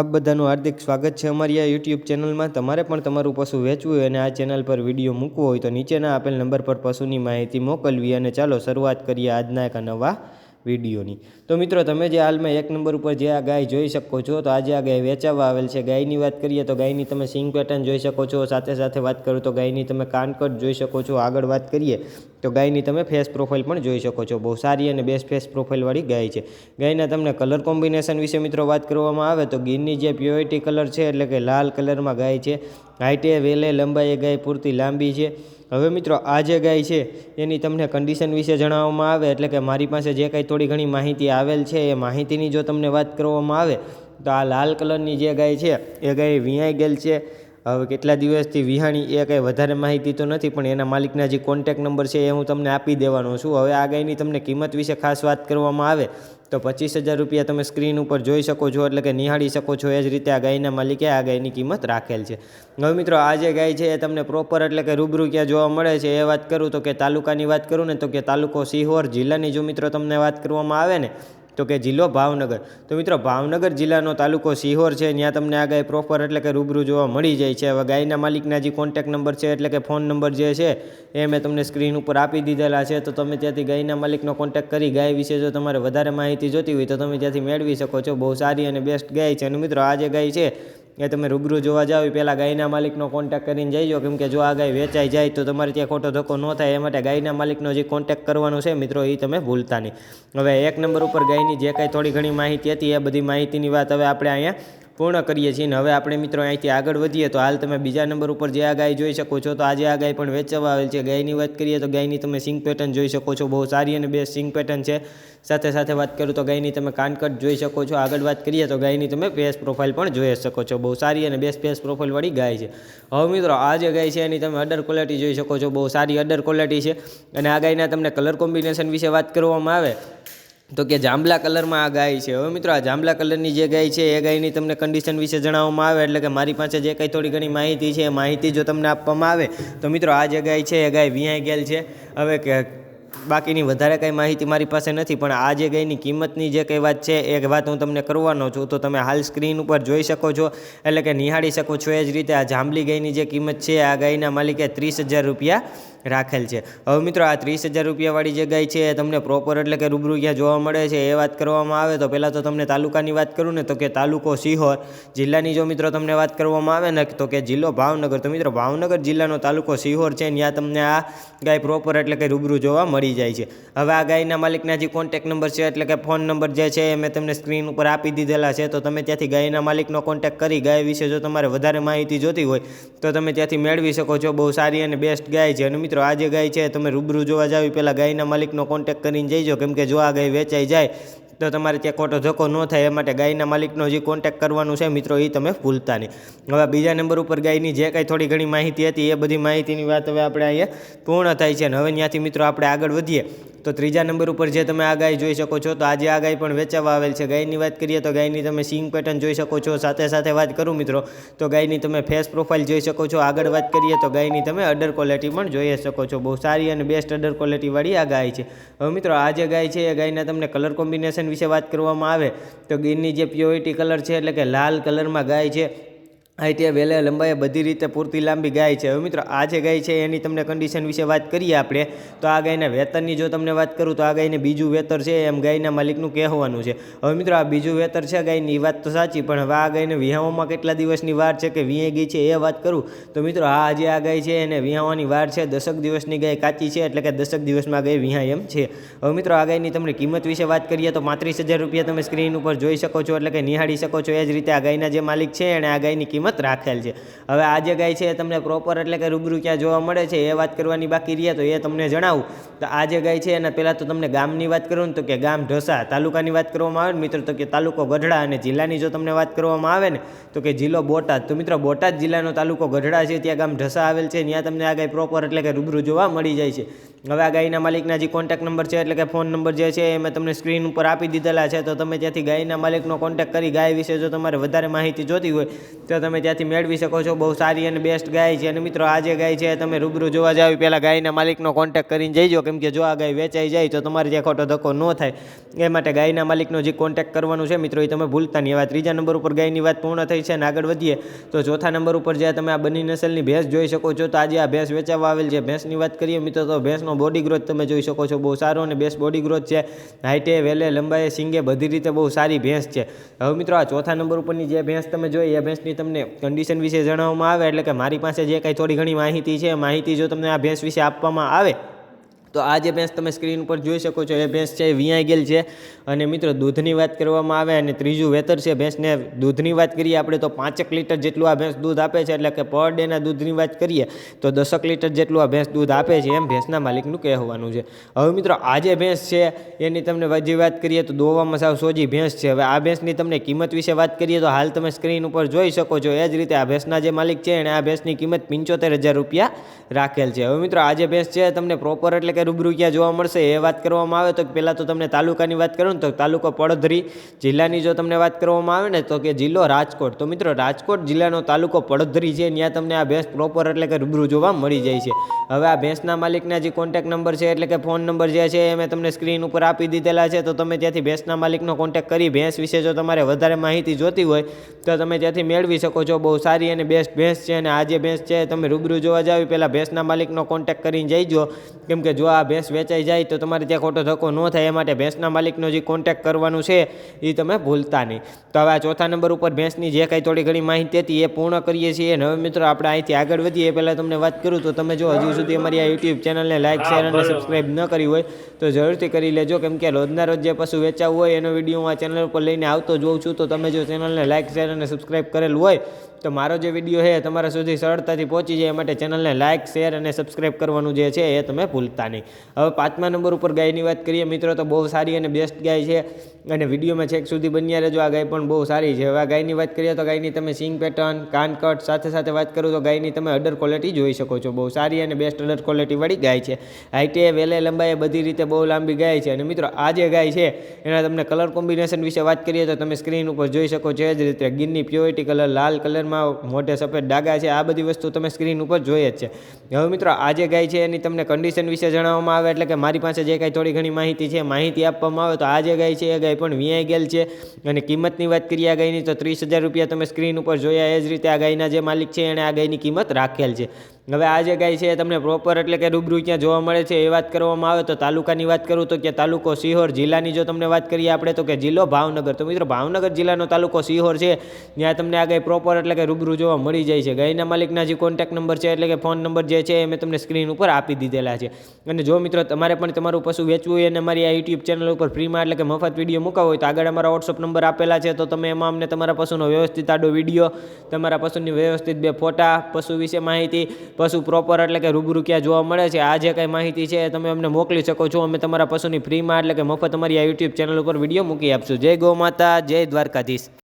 આપ બધાનું હાર્દિક સ્વાગત છે અમારી આ યુટ્યુબ ચેનલમાં. તમારે પણ તમારું પશુ વેચવું હોય અને આ ચેનલ પર વીડિયો મૂકવો હોય તો નીચેના આપેલ નંબર પર પશુની માહિતી મોકલવી અને ચાલો શરૂઆત કરીએ આજના એક નવા વિડીયોની. તો મિત્રો, તમે જે હાલમાં એક નંબર ઉપર જે આ ગાય જોઈ શકો છો, તો આજે આ ગાય વેચાવા આવેલ છે. ગાયની વાત કરીએ તો ગાયની તમે સિંગ પેટર્ન જોઈ શકો છો. સાથે સાથે વાત કરું તો ગાયની તમે કાનકટ જોઈ શકો છો. આગળ વાત કરીએ તો ગાયની તમે ફેસ પ્રોફાઇલ પણ જોઈ શકો છો. બહુ સારી અને બેસ્ટ ફેસ પ્રોફાઇલવાળી ગાય છે. ગાયના તમને કલર કોમ્બિનેશન વિશે મિત્રો વાત કરવામાં આવે તો ગીરની જે પ્યોરિટી કલર છે એટલે કે લાલ કલરમાં ગાય છે. હાઇટે વેલે લંબાઈએ ગાય પૂરતી લાંબી છે. હવે મિત્રો આ જે ગાય છે એની તમને કન્ડિશન વિશે જણાવવામાં આવે એટલે કે મારી પાસે જે કાંઈ થોડી ઘણી માહિતી આવેલ છે એ માહિતીની જો તમને વાત કરવામાં આવે તો આ લાલ કલરની જે ગાય છે એ ગાય વિયાઈ ગયેલ છે. હવે કેટલા દિવસથી વિહાણી એ કંઈ વધારે માહિતી તો નથી, પણ એના માલિકના જે કોન્ટેક નંબર છે એ હું તમને આપી દેવાનો છું. હવે આ ગાયની તમને કિંમત વિશે ખાસ વાત કરવામાં આવે, તો પચીસ હજાર રૂપિયા તમે સ્ક્રીન ઉપર જોઈ શકો છો, એટલે કે નિહાળી શકો છો. એ જ રીતે આ ગાયના માલિકે આ ગાયની કિંમત રાખેલ છે. હવે મિત્રો, આ જે ગાય છે એ તમને પ્રોપર એટલે કે રૂબરૂ ક્યાં જોવા મળે છે એ વાત કરું, તો કે તાલુકાની વાત કરું ને, તો કે તાલુકો સિહોર જિલ્લાની જો મિત્રો તમને વાત કરવામાં આવે ને તો કે જિલ્લો ભાવનગર. તો મિત્રો, ભાવનગર જિલ્લાનો તાલુકો સિહોર છે. ત્યાં તમને આ ગાય પ્રોપર એટલે કે રૂબરૂ જોવા મળી જાય છે. હવે ગાયના માલિકના જે કોન્ટેક નંબર છે એટલે કે ફોન નંબર જે છે, એ મેં તમને સ્ક્રીન ઉપર આપી દીધેલા છે. તો તમે ત્યાંથી ગાયના માલિકનો કોન્ટેક કરી ગાય વિશે જો તમારે વધારે માહિતી જોતી હોય તો તમે ત્યાંથી મેળવી શકો છો. બહુ સારી અને બેસ્ટ ગાય છે. અને મિત્રો, આ જે ગાય છે એ તમે રૂબરૂ જોવા જાવ, એ પહેલાં ગાયના માલિકનો કોન્ટેક્ટ કરીને જઈજો કેમ કે જો આ ગાય વેચાઈ જાય તો તમારે ત્યાં ખોટો ધક્કો ન થાય, એ માટે ગાયના માલિકનો જે કોન્ટેક્ટ કરવાનો છે મિત્રો, એ તમે ભૂલતા નહીં. હવે એક નંબર ઉપર ગાયની જે કાંઈ થોડી ઘણી માહિતી હતી, એ બધી માહિતીની વાત હવે આપણે અહીંયા પૂર્ણ કરીએ છીએ અને હવે આપણે મિત્રો અહીંથી આગળ વધીએ તો હાલ તમે બીજા નંબર ઉપર જે આ ગાય જોઈ શકો છો, તો આજે આ ગાય પણ વેચવા આવેલ છે. ગાયની વાત કરીએ તો ગાયની તમે સિંગ પેટર્ન જોઈ શકો છો, બહુ સારી અને બે સિંગ પેટર્ન છે. સાથે સાથે વાત કરું તો ગાયની તમે કાનકટ જોઈ શકો છો. આગળ વાત કરીએ તો ગાયની તમે ફેસ પ્રોફાઇલ પણ જોઈ શકો છો. બહુ સારી અને બેસ્ટ ફેસ પ્રોફાઇલવાળી ગાય છે. હવે મિત્રો આ જે ગાય છે એની તમે અડર ક્વોલિટી જોઈ શકો છો. બહુ સારી અડર ક્વોલિટી છે. અને આ ગાયના તમને કલર કોમ્બિનેશન વિશે વાત કરવામાં આવે તો કે જાંબલા કલરમાં આ ગાય છે. હવે મિત્રો, આ જાંબલા કલરની જે ગાય છે, એ ગાયની તમને કન્ડિશન વિશે જણાવવામાં આવે એટલે કે મારી પાસે જે કંઈ થોડી ઘણી માહિતી છે, એ માહિતી જો તમને આપવામાં આવે, તો મિત્રો, આ જે ગાય છે, એ ગાય વિહાઈ ગયેલ છે. હવે કે બાકીની વધારે કંઈ માહિતી મારી પાસે નથી, પણ આ જે ગાયની કિંમતની જે કંઈ વાત છે, એ વાત હું તમને કરવાનો છું. તો તમે હાલ સ્ક્રીન ઉપર જોઈ શકો છો, એટલે કે નિહાળી શકો છો એ જ રીતે આ જાંબલી ગાયની જે કિંમત છે, આ ગાયના માલિકે ત્રીસ રૂપિયા રાખેલ છે. હવે મિત્રો આ ત્રીસ હજાર રૂપિયાવાળી જે ગાય છે તમને પ્રોપર એટલે કે રૂબરૂ ક્યાં જોવા મળે છે, એ વાત કરવામાં આવે તો પહેલાં તો તમને તાલુકાની વાત કરું ને તો કે તાલુકો સિહોર જિલ્લાની જો મિત્રો તમને વાત કરવામાં આવે ને તો કે જિલ્લો ભાવનગર. તો મિત્રો ભાવનગર જિલ્લાનો તાલુકો સિહોર છે ત્યાં તમને આ ગાય પ્રોપર એટલે કે રૂબરૂ જોવા મળી જાય છે. હવે આ ગાયના માલિકના જે કોન્ટેક નંબર છે એટલે કે ફોન નંબર જે છે એ મેં તમને સ્ક્રીન ઉપર આપી દીધેલા છે. તો તમે ત્યાંથી ગાયના માલિકનો કોન્ટેક કરી ગાય વિશે જો તમારે વધારે માહિતી જોતી હોય તો તમે ત્યાંથી મેળવી શકો છો. બહુ સારી અને બેસ્ટ ગાય છે. અને મિત્રો આ જે ગાય છે, તમે રૂબરૂ જોવા જાવ પહેલાં ગાયના માલિકનો કોન્ટેક કરીને જઈજો, કેમ કે જો આ ગાય વેચાઈ જાય તો તમારે ત્યાં ખોટો ધક્કો ન થાય, એ માટે ગાયના માલિકનો જે કોન્ટેક કરવાનું છે મિત્રો એ તમે ભૂલતા નહીં. હવે બીજા નંબર ઉપર ગાયની જે કાંઈ થોડી ઘણી માહિતી હતી, એ બધી માહિતીની વાત હવે આપણે અહીંયા પૂર્ણ થાય છે. અને હવે ત્યાંથી મિત્રો આપણે આગળ વધીએ. તો ત્રીજા નંબર ઉપર જે તમે આ ગાય જોઈ શકો છો, તો આજે આ ગાય પણ વેચાવા આવેલ છે. ગાયની વાત કરીએ તો ગાયની તમે સિંગ પેટર્ન જોઈ શકો છો. સાથે સાથે વાત કરું મિત્રો, તો ગાયની તમે ફેસ પ્રોફાઇલ જોઈ શકો છો. આગળ વાત કરીએ તો ગાયની તમે અડર ક્વોલિટી પણ જોઈ શકો છો. બહુ સારી અને બેસ્ટ અડર ક્વોલિટીવાળી આ ગાય છે. હવે મિત્રો, આ જે ગાય છે, એ ગાયના તમને કલર કોમ્બિનેશન વિશે વાત કરવામાં આવે, તો ગીરની જે પ્યોરિટી કલર છે, એટલે કે લાલ કલરમાં ગાય છે એ વેલે લંબાઈ બધી રીતે પૂરતી લાંબી ગાય છે. હવે મિત્રો, આ જે ગાય છે એની તમને કન્ડિશન વિશે વાત કરીએ આપણે, તો આ ગાયના વેતરની જો તમને વાત કરું, તો આ ગાયને બીજું વેતર છે એમ ગાયના માલિકનું કહેવાનું છે. હવે મિત્રો, આ બીજું વેતર છે ગાયની વાત તો સાચી, પણ હવે આ ગાયને વિહાવામાં કેટલા દિવસની વાર છે કે વિહાઈ ગઈ છે એ વાત કરું? તો મિત્રો, આ જે આ ગાય છે એને વિહાવાની વાર છે, દસક દિવસની ગાય કાચી છે, એટલે કે દસક દિવસમાં ગાય વિહાય એમ છે. હવે મિત્રો, આ ગાયની તમને કિંમત વિશે વાત કરીએ, તો પાંત્રીસ હજાર રૂપિયા તમે સ્ક્રીન ઉપર જોઈ શકો છો, એટલે કે નિહાળી શકો છો, એ જ રીતે આ ગાયના જે માલિક છે એણે આ ગાયની કિંમત રાખેલ છે. હવે આ જે ગાય છે તમને પ્રોપર એટલે કે રૂબરૂ ક્યાં જોવા મળે છે એ વાત કરવાની બાકી રહે તો એ તમને જણાવું. તો આ જે ગાય છે એના પહેલાં તો તમને ગામની વાત કરું ને તો કે ગામ ઢસા તાલુકાની વાત કરવામાં આવે ને મિત્રો તો કે તાલુકો ગઢડા અને જિલ્લાની જો તમને વાત કરવામાં આવે ને તો કે જિલ્લો બોટાદ. તો મિત્રો બોટાદ જિલ્લાનો તાલુકો ગઢડા છે, ત્યાં ગામ ઢસા આવેલ છે, ત્યાં તમને આ ગાય પ્રોપર એટલે કે રૂબરૂ જોવા મળી જાય છે. હવે આ ગાયના માલિકના જે કોન્ટેક્ટ નંબર છે એટલે કે ફોન નંબર જે છે એ મેં તમને સ્ક્રીન ઉપર આપી દીધેલા છે. તો તમે ત્યાંથી ગાયના માલિકનો કોન્ટેક્ટ કરી ગાય વિશે જો તમારે વધારે માહિતી જોતી હોય, તો તમે ત્યાંથી મેળવી શકો છો. બહુ સારી અને બેસ્ટ ગાય છે. અને મિત્રો, આ જે ગાય છે તમે રૂબરૂ જોવા જાવ પહેલાં ગાયના માલિકનો કોન્ટેક્ટ કરીને જઈજો કેમ કે જો આ ગાય વેચાઈ જાય, તો તમારે ત્યાં ખોટો ધક્કો ન થાય. એ માટે ગાયના માલિકનો જે કોન્ટેક્ટ કરવાનું છે, મિત્રો, એ તમે ભૂલતા નહીં. હવે ત્રીજા નંબર ઉપર ગાયની વાત પૂર્ણ થઈ છે અને આગળ વધીએ, તો ચોથા નંબર ઉપર જ્યાં તમે આ બની નસલની ભેંસ જોઈ શકો છો. તો આજે આ ભેંસ વેચાવા આવેલ છે. ભેંસની વાત કરીએ મિત્રો, તો ભેંસનો બોડી ગ્રોથ તમે જોઈ શકો છો, બહુ સારો અને બેસ્ટ બોડી ગ્રોથ છે. હાઈટે વેલે લંબાઈએ સિંગે બધી રીતે બહુ સારી ભેંસ છે. હવે મિત્રો, આ ચોથા નંબર ઉપરની જે ભેંસ તમે જોઈ, એ ભેંસની તમને કન્ડિશન વિશે જણાવવામાં આવે, એટલે કે મારી પાસે જે કાંઈ થોડી ઘણી માહિતી છે, માહિતી જો તમને આ ભેંસ વિશે આપવામાં આવે તો આ જે ભેંસ તમે સ્ક્રીન ઉપર જોઈ શકો છો, એ ભેંસ છે, એ વિયાઈ ગયેલ છે. અને મિત્રો, દૂધની વાત કરવામાં આવે અને ત્રીજું વેતર છે, ભેંસને દૂધની વાત કરીએ આપણે તો પાંચેક લીટર જેટલું આ ભેંસ દૂધ આપે છે, એટલે કે પર ડેના દૂધની વાત કરીએ તો દસક લીટર જેટલું આ ભેંસ દૂધ આપે છે, એમ ભેંસના માલિકનું કહેવાનું છે. હવે મિત્રો, આ જે ભેંસ છે, એની તમને જે વાત કરીએ તો દોવામાં સાવ સોજી ભેંસ છે. હવે આ ભેંસની તમને કિંમત વિશે વાત કરીએ તો હાલ તમે સ્ક્રીન ઉપર જોઈ શકો છો, એ જ રીતે આ ભેંસના જે માલિક છે એણે આ ભેંસની કિંમત પંચોતેર હજાર રૂપિયા રાખેલ છે. હવે મિત્રો, આ જે ભેંસ છે તમને પ્રોપર એટલે કે રૂબરૂ ક્યાં જોવા મળશે એ વાત કરવામાં આવે તો પહેલાં તો તમને તાલુકાની વાત કરું ને તો તાલુકો પડધરી જિલ્લાની જો તમને વાત કરવામાં આવે ને તો કે જિલ્લો રાજકોટ. તો મિત્રો રાજકોટ જિલ્લાનો તાલુકો પડધરી છે ત્યાં તમને આ ભેંસ પ્રોપર એટલે કે રૂબરૂ જોવા મળી જાય છે. હવે આ ભેંસના માલિકના જે કોન્ટેક્ટ નંબર છે એટલે કે ફોન નંબર જે છે એ મેં તમને સ્ક્રીન ઉપર આપી દીધેલા છે. તો તમે ત્યાંથી ભેંસના માલિકનો કોન્ટેક કરી ભેંસ વિશે જો તમારે વધારે માહિતી જોતી હોય તો તમે ત્યાંથી મેળવી શકો છો. બહુ સારી અને બેસ્ટ ભેંસ છે અને આ જે ભેંસ છે તમે રૂબરૂ જોવા જાવ પહેલાં ભેંસના માલિકનો કોન્ટેક કરીને જઈજો કેમ કે જો આ ભેંસ વેચાઈ જાય તો તમારે ત્યાં ખોટો ધક્કો ન થાય, એ માટે ભેંસના માલિકનો જે કોન્ટેક્ટ કરવાનું છે, એ તમે ભૂલતા નહીં. તો હવે આ ચોથા નંબર ઉપર ભેંસની જે કાંઈ થોડી ઘણી માહિતી હતી, એ પૂર્ણ કરીએ છીએ. હવે મિત્રો આપણે અહીંથી આગળ વધીએ. એ પહેલાં તમને વાત કરું તો તમે જો હજુ સુધી અમારી આ યુટ્યુબ ચેનલને લાઇક શેર અને સબસ્ક્રાઈબ ન કરી હોય, તો જરૂરથી કરી લેજો. કેમ કે રોજના રોજ જે પશુ વેચાવું હોય, એનો વીડિયો હું આ ચેનલ ઉપર લઈને આવતો જોઉં છું. તો તમે જો ચેનલને લાઇક શેર અને સબસ્ક્રાઈબ કરેલું હોય તો મારો જે વીડિયો છે તમારા સુધી સરળતાથી પહોંચી જાય, એ માટે ચેનલને લાઇક શેર અને સબસ્ક્રાઈબ કરવાનું જે છે એ તમે ભૂલતા નહીં. હવે પાંચમા નંબર ઉપર ગાયની વાત કરીએ, મિત્રો તો બહુ સારી અને બેસ્ટ ગાય છે. અને વિડીયોમાં છેક સુધી બન્યા રહેજો, આ ગાય પણ બહુ સારી છે. હવે આ ગાયની વાત કરીએ તો ગાયની તમે સિંગ પેટર્ન કાન કટ, સાથે સાથે વાત કરું તો ગાયની તમે અડર ક્વોલિટી જોઈ શકો છો. બહુ સારી અને બેસ્ટ અડર ક્વોલિટીવાળી ગાય છે. હાઇટે વેલે લંબાઈએ બધી રીતે બહુ લાંબી ગાય છે. અને મિત્રો આ જે ગાય છે, એના તમને કલર કોમ્બિનેશન વિશે વાત કરીએ તો તમે સ્ક્રીન ઉપર જોઈ શકો છો. એ જ રીતે ગીરની પ્યોરિટી કલર લાલ કલરમાં મોઢે સફેદ ડાગા છે, આ બધી વસ્તુ તમે સ્ક્રીન ઉપર જોઈએ જ છે. હવે મિત્રો આ જે ગાય છે એની તમને કન્ડિશન વિશે જણાવવામાં આવે, એટલે કે મારી પાસે જે કાંઈ થોડી ઘણી માહિતી છે, માહિતી આપવામાં આવે, તો આ જે ગાય છે, એ ગાય પણ વિયાઈ ગયેલ છે. અને કિંમતની વાત કરીએ આ ગાયની, તો ત્રીસ હજાર રૂપિયા તમે સ્ક્રીન ઉપર જોયા, એ જ રીતે આ ગાયના જે માલિક છે, એણે આ ગાયની કિંમત રાખેલ છે. હવે આ જે ગાય છે એ તમને પ્રોપર એટલે કે રૂબરૂ ક્યાં જોવા મળે છે, એ વાત કરવામાં આવે, તો તાલુકાની વાત કરું, તો કે તાલુકો સિહોર જિલ્લાની જો તમને વાત કરીએ આપણે, તો કે જિલ્લો ભાવનગર. તો મિત્રો, ભાવનગર જિલ્લાનો તાલુકો સિહોર છે. ત્યાં તમને આ ગાય પ્રોપર એટલે કે રૂબરૂ જોવા મળી જાય છે. ગાયના માલિકના જે કોન્ટેક્ટ નંબર છે એટલે કે ફોન નંબર જે છે એ મેં તમને સ્ક્રીન ઉપર આપી દીધેલા છે. અને જો મિત્રો તમારે પણ તમારું પશુ વેચવું હોય અને મારી આ યુટ્યુબ ચેનલ ઉપર ફ્રીમાં એટલે કે મફત વીડિયો મૂકાવો હોય તો આગળ અમારા વોટ્સઅપ નંબર આપેલા છે. તો તમે એમાં અમને તમારા પશુનો વ્યવસ્થિત આડો વીડિયો તમારા પશુની વ્યવસ્થિત બે ફોટા, પશુ વિશે માહિતી, પશુ પ્રોપર એટલે કે રૂબરૂ ક્યાં જોવા મળે છે, આ જે કાંઈ માહિતી છે તમે અમને મોકલી શકો છો. અમે તમારા પશુની ફ્રીમાં એટલે કે મફત અમારી આ યુટ્યુબ ચેનલ ઉપર વીડિયો મૂકી આપશું. જય ગૌ માતા, જય દ્વારકાધીશ.